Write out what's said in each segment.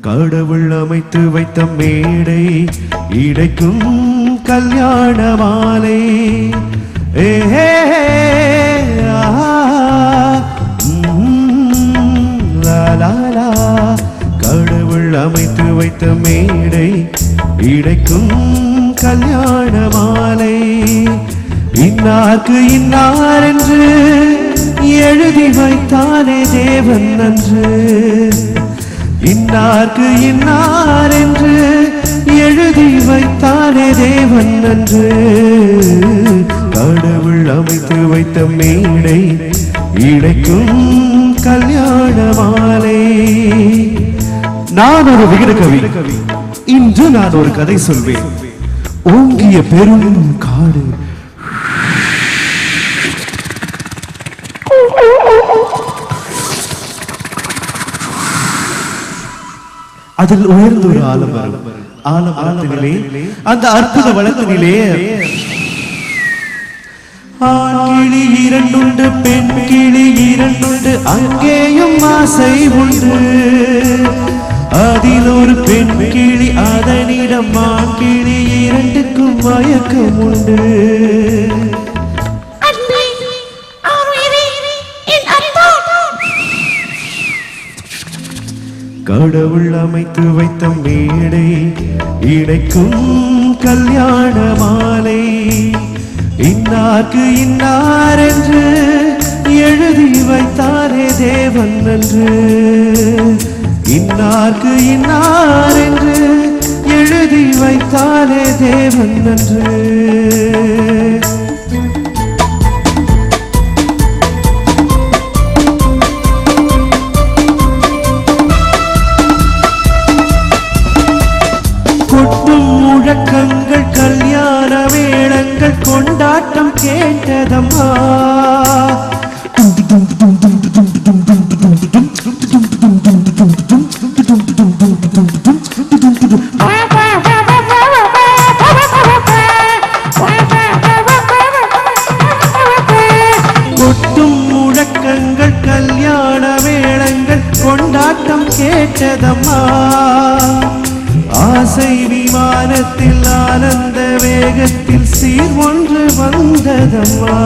கடவுள் அமைத்து வைத்த மேடை இடைக்கும் கல்யாண மாலை ஏ ஹே, ஹே, ஆஹா, ம், லா, லா, லா. கடவுள் அமைத்து வைத்த மேடை இடைக்கும் கல்யாண மாலை இன்னார்க்கு இன்னார் என்று எழுதி வைத்தானே தேவன் அன்று. இன்னார்க்கு இன்னார் என்று எழுதி வைத்தானே தேவன் அன்று. கடவுள் அமைத்து வைத்த மேடை இடைக்கும் கல்யாண மாலை நான் ஒரு விகித கவி இன்று நான் ஒரு கதை சொல்வேன். ஓங்கிய பெரும் காடு அதில் உயர்ந்த ஒரு ஆலமரம் ஆலமரத்தினிலே அந்த அற்புத வளத்தினிலே ஆண் கிளி இரண்டுண்டு பெண் கிளி இரண்டுண்டு அங்கேயும் ஆசை உண்டு. அதில் ஒரு பெண் கிளி அதனிடம் ஆண் கிளி இரண்டுக்கும் மயக்கம் உண்டு கடவுள் அமைத்து வைத்த மேடை இடைக்கும் கல்யாண மாலை. இன்னார்க்கு இன்னார் என்று எழுதி வைத்தாரே தேவன் என்று. இன்னார்க்கு இன்னார் என்று எழுதி வைத்தாரே தேவன் என்று. கேட்டதம்மா. கொட்டும் முழக்கங்கள் கல்யாண வேளங்கள் கொண்டாட்டம் கேட்டதம்மா. ஆசை விமானத்தில் ஆனந்த வேகத்தில் சீர் ஒன்று வந்ததம்மா.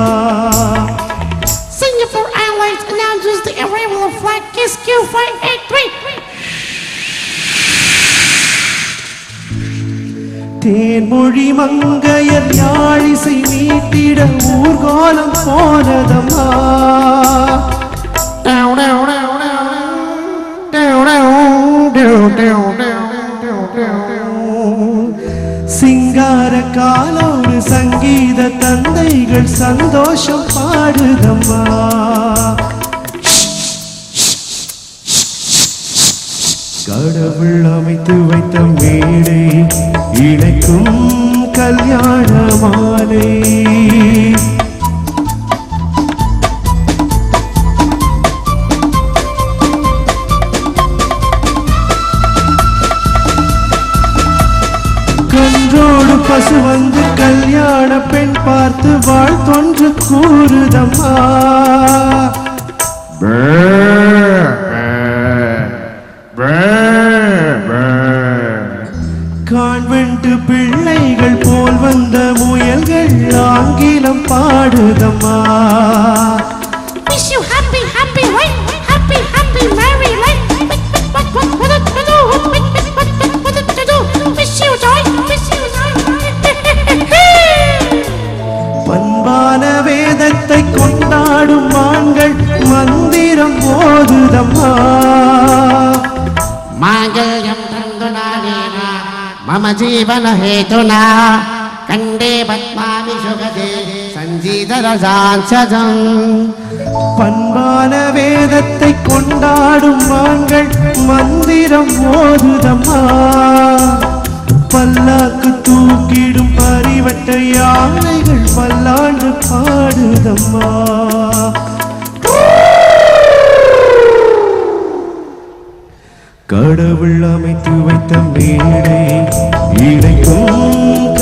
Singapore Airlines announces the arrival of flight SQ583. Thenmozhi மங்கையர் யாழிசை மீட்டிட ஊர்கோலம் போனதம்மா. சிங்கார சங்கீத தந்தைகள் சந்தோஷம் பாடுதம்மா. கடவுள் அமைத்து வைத்த மேடை இணைக்கும் கல்யாண மாலை. வந்து கல்யாண பெண் பார்த்து வாழ்த்தொன்று கூறுதம்மா. கான்வென்ட் பிள்ளைகள் போல் வந்த முயல்கள் ஆங்கிலம் பாடுதம்மா. जीवनहेतुना कण्डे पद्मामि सुगते सञ्जीतरसांसजम् பண்பான வேதத்தை கொண்டாடும் ஆண்கள் மந்திரம் போதுதம்மா பல்லாக்கு தூக்கிடும் பரிவட்ட யானைகள் பல்லாண்டு பாடுதம்மா கடவுள் அமைத்து வைத்த மேடை இடைக்கும்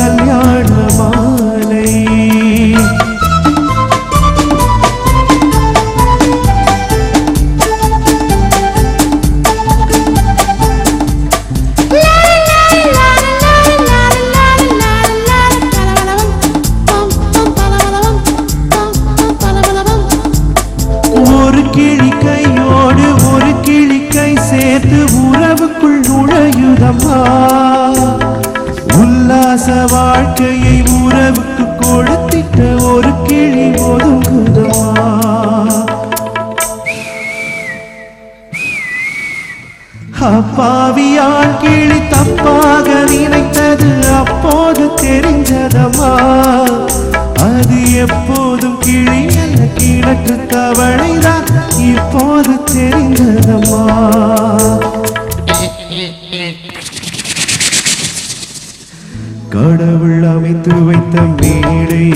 இரவுக்குள் நுழையுதம்மா? உல்லாச வாழ்க்கையை உறவுக்கு கொளுத்திட்ட ஒரு கிளி ஒதுங்குதம்மா? அப்பாவியால் கிளி தப்பாக நினைத்தது அப்போது தெரிஞ்சதமா அது எப்போதும் கிளி அல்ல கிழக்கு தவளைதான் இப்போது தெரிஞ்சதம்மா கடவுள் அமைத்து வைத்த மேடை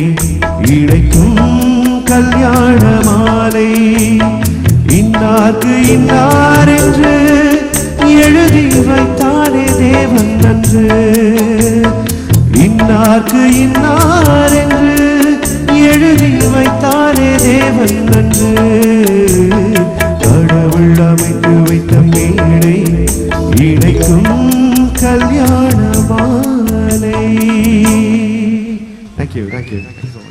இணைக்கும் கல்யாண மாலை. இன்னார்க்கு இன்னார் என்று எழுதி வைத்தாரே தேவன் நன்று. இன்னார்க்கு இன்னாரே கல்யாண மாலை தேங்க்யூ தேங்க்யூ